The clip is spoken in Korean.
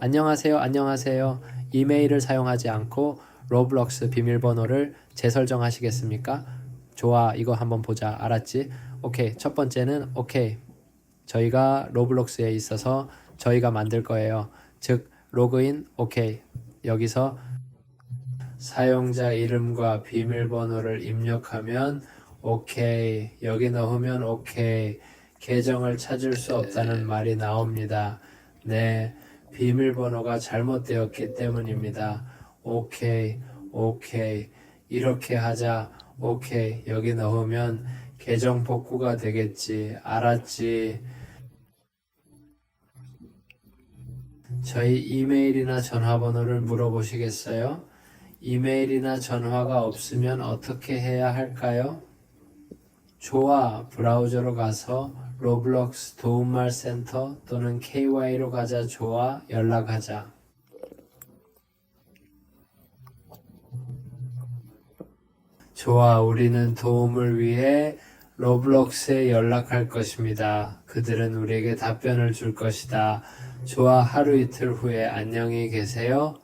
안녕하세요, 안녕하세요. 이메일을 사용하지 않고 로블록스 비밀번호를 재설정하시겠습니까? 좋아, 이거 한번 보자. 알았지? 오케이. 첫 번째는 오케이. 저희가 로블록스에 있어서 저희가 만들 거예요. 즉 로그인 오케이. 여기서 사용자 이름과 비밀번호를 입력하면 오케이. 여기 넣으면 오케이. 계정을 찾을 수 없다는 말이 나옵니다. 네. 비밀번호가 잘못되었기 때문입니다. 오케이. 오케이. 이렇게 하자. 오케이. 여기 넣으면 계정 복구가 되겠지. 알았지. 저희 이메일이나 전화번호를 물어보시겠어요? 이메일이나 전화가 없으면 어떻게 해야 할까요? 좋아. 브라우저로 가서 로블록스 도움말 센터 또는 KY로 가자. 좋아. 연락하자. 좋아. 우리는 도움을 위해 로블록스에 연락할 것입니다. 그들은 우리에게 답변을 줄 것이다. 좋아. 하루 이틀 후에 안녕히 계세요.